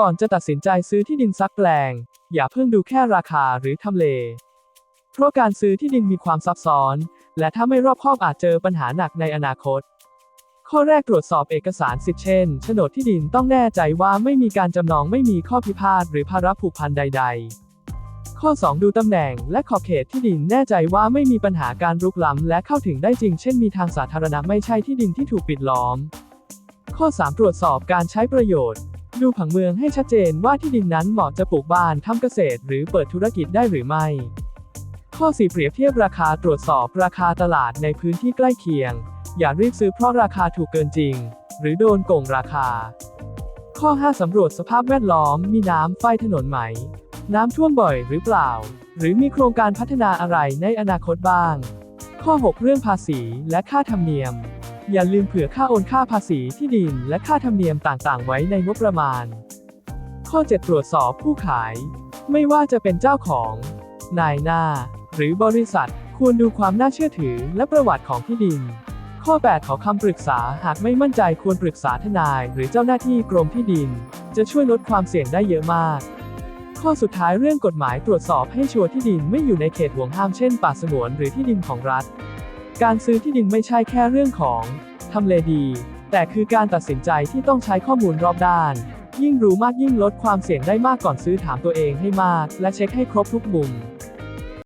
ก่อนจะตัดสินใจซื้อที่ดินซักแปลง อย่าเพิ่งดูแค่ราคาหรือทำเล เพราะการซื้อที่ดินมีความซับซ้อน และถ้าไม่รอบคอบอาจเจอปัญหาหนักในอนาคต ข้อแรกตรวจสอบเอกสารสิทธิ์เช่นโฉนดที่ดินต้องแน่ใจว่าไม่มีการจำนองไม่มีข้อพิพาทหรือภาระผูกพันใด ๆ ข้อ 2 ดูตำแหน่งและขอบเขตที่ดินแน่ใจว่าไม่มีปัญหาการรุกล้ำและเข้าถึงได้จริง เช่นมีทางสาธารณะไม่ใช่ที่ดินที่ถูกปิดล้อม ข้อ 3 ตรวจสอบการใช้ประโยชน์ ดูผังเมืองให้ชัดเจนว่าที่ดินนั้นเหมาะจะปลูกบ้านทำเกษตร หรือเปิดธุรกิจได้หรือไม่ ข้อ 4 เปรียบเทียบราคาตรวจสอบราคาตลาดในพื้นที่ใกล้เคียง อย่ารีบซื้อเพราะราคาถูกเกินจริง หรือโดนโกงราคา ข้อ 5 สำรวจสภาพแวดล้อม มีน้ำไฟถนนไหม น้ำท่วมบ่อยหรือเปล่า หรือมีโครงการพัฒนาอะไรในอนาคตบ้าง ข้อ 6 เรื่องภาษีและค่าธรรมเนียม อย่าลืมเผื่อค่าโอนค่าภาษีที่ดินและค่าธรรมเนียมต่างๆ ไว้ในงบประมาณ ข้อ 7 ตรวจสอบผู้ขาย ไม่ว่าจะเป็นเจ้าของ นายหน้า หรือบริษัท ควรดูความน่าเชื่อถือและประวัติของที่ดิน ข้อ 8 ขอคำปรึกษาหากไม่มั่นใจควรปรึกษาทนาย หรือเจ้าหน้าที่กรมที่ดิน จะช่วยลดความเสี่ยงได้เยอะมากข้อสุดท้ายเรื่องกฎหมายตรวจสอบให้ชัวร์ที่ดินไม่อยู่ในเขตห่วงห้ามเช่นป่าสงวนหรือที่ดินของรัฐ การซื้อที่ดินไม่ใช่แค่เรื่องของทำเลดี แต่คือการตัดสินใจที่ต้องใช้ข้อมูลรอบด้าน ยิ่งรู้มากยิ่งลดความเสี่ยงได้มากก่อนซื้อถามตัวเองให้มาก และเช็คให้ครบทุกมุม